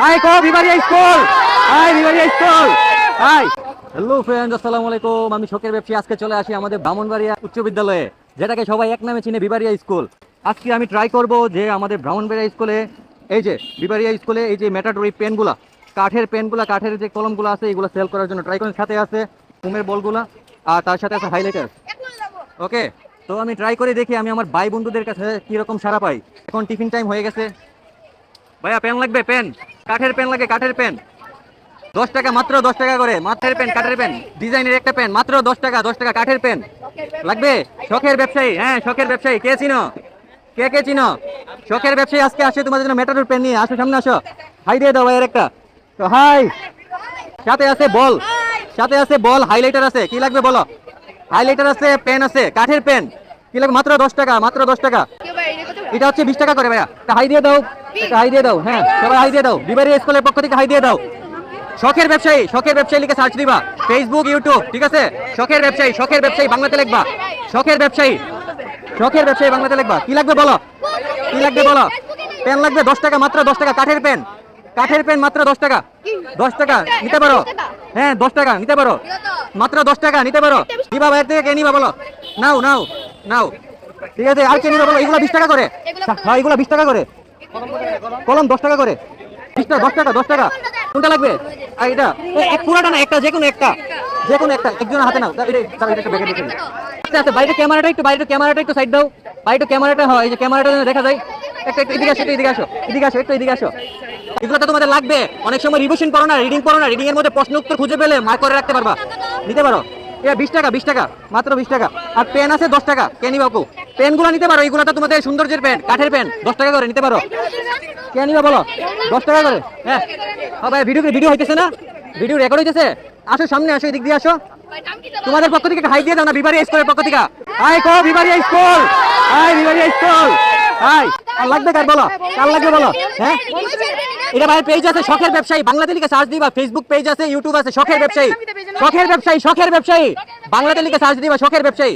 High কো বিবারিয়া school. High বিবারিয়া স্কুল। হাই হ্যালো ফ্রেন্ড আসসালামু আলাইকুম। আমি শোকের ব্যবসায়ী আজকে চলে আসি আমাদের ব্রাহ্মণবাড়িয়া উচ্চ বিদ্যালয়ে, যেটাকে সবাই এক নামে চিনে বিবারিয়া স্কুল। আজকে আমি ট্রাই করব যে আমাদের ব্রাহ্মণবাড়িয়া স্কুলে, এই যে বিবারিয়া স্কুলে, এই যে ম্যাটাডোরি পেনগুলা কাঠের পেনগুলা কাঠের যে কলমগুলো আছে, এগুলো সেল করার জন্য ট্রাই করার সাথে আছে ফুমের বলগুলা, আর তার সাথে আছে হাইলাইটার ওকে তো আমি ট্রাই করে দেখি আমি আমার ভাই বন্ধুদের কাছে কীরকম সারা পাই। এখন টিফিন টাইম হয়ে গেছে। ভাইয়া পেন লাগবে? পেন কাঠের পেন লাগে, কাঠের পেন। দশ টাকা, মাত্র দশ টাকা করে। মাত্রের পেন, কাঠের পেন। ডিজাইনের একটা পেন, মাত্র দশ টাকা দশ টাকা, কাঠের পেন। লাগবে? শখের ব্যবসায়ী হ্যাঁ শখের ব্যবসায়ী। কে চিনো? কে কে চিনো? শখের ব্যবসায়ী আজকে আসে তোমাদের জন্য মেটাডোর পেন নিয়ে। আসো, সামনে আসো। হাই দিয়ে দাও ভাইয়ের একটা। তো হাই। সাথে আছে বল। সাথে আছে বল, হাইলাইটার আছে। কি লাগবে বলো? হাইলাইটার আছে, পেন আছে, কাঠের পেন। কি লাগবে? মাত্র দশ টাকা, মাত্র দশ টাকা। এটা হচ্ছে বিশ টাকা করে ভাইয়া। হাই দিয়ে দাও। হাই দিয়ে দাও হ্যাঁ সবাই হাই দিয়ে দাও। বিবারি স্কুলের পক্ষ থেকে হাই দিয়ে দাও। শখের ব্যবসায়ী শখের ব্যবসায়ী লিখে সার্চ দিবা। ফেসবুক ইউটিউব ঠিক আছে? শখের ব্যবসায়ী শখের ব্যবসায়ী বাংলাতে লিখবা। শখের ব্যবসায়ী শখের ব্যবসায়ী বাংলাতে লিখবা। কি লাগবে বলো? কি লাগবে বলো? পেন লাগবে দশ টাকা, মাত্র দশ টাকা। কাঠের পেন কাঠের পেন মাত্র দশ টাকা। দশ টাকা, নিতে পারো। হ্যাঁ দশ টাকা, নিতে পারো। মাত্র দশ টাকা, নিতে পারো। নিবা বাইরে থেকে, কে নিবা বলো? নাও নাও নাও। ঠিক আছে আর কে নিবা বলো এগুলো বিশ টাকা করে। হ্যাঁ এগুলো বিশ টাকা করে। কলম দশ টাকা করে। বিশ টাকা দশ টাকা দশ টাকা। কোনটা লাগবে? আর এটা এক পুরাটা না একটা যে কোনো একটা। যে কোনো একটা একজনের হাতে নাও। এটা- এটা একটা ব্যাগে রেখে। আস্তে আস্তে বাইরে ক্যামেরাটা একটু বাইরে ক্যামেরাটা একটু সাইড দাও। বাইরে ক্যামেরাটা হয় এই যে ক্যামেরাটা যেন দেখা যায়। একটা একটু এদিকে আসো একটু এদিকে আসো এদিকে আসো একটু এদিকে আসো। এগুলো তো তোমাদের লাগবে। অনেক সময় রিভিশন করো না রিডিং করো না রিডিং এর মধ্যে প্রশ্ন উত্তর খুঁজে পেলে মার্ক করে রাখতে পারবা। নিতে পারো। এটা বিশ টাকা বিশ টাকা, মাত্র বিশ টাকা। আর পেন আছে দশ টাকা কে নিবা আপু পেনগুলো নিতে পারো, এগুলো তো তোমাদের সৌন্দর্যের পেন, কাঠের পেন, দশ টাকা করে নিতে পারো। কে নিবা বলো, দশ টাকা করে? হ্যাঁ। ভাই ভিডিও ভিডিও হইতেছে না? ভিডিও রেকর্ড হইতেছে? আসো সামনে, আসো, এদিক দিয়ে আসো। তোমাদের পক্ষ থেকে হাই দিয়ে দাও না বিবারিয়া স্কুলের পক্ষ থেকে। হাই কো বিবারিয়া স্কুল! হাই বিবারিয়া স্কুল! হাই আর লাগবে কার বলো? কার লাগবে বলো? হ্যাঁ? এটা ভাই পেজ আছে শখের ব্যবসায়ী। বাংলাতে লিখে সার্চ দিবা ফেসবুক পেজ আছে ইউটিউব আছে শখের ব্যবসায়ী। শখের ব্যবসায়ী শখের ব্যবসায়ী। বাংলাতে লিখে সার্চ দিবা শখের ব্যবসায়ী।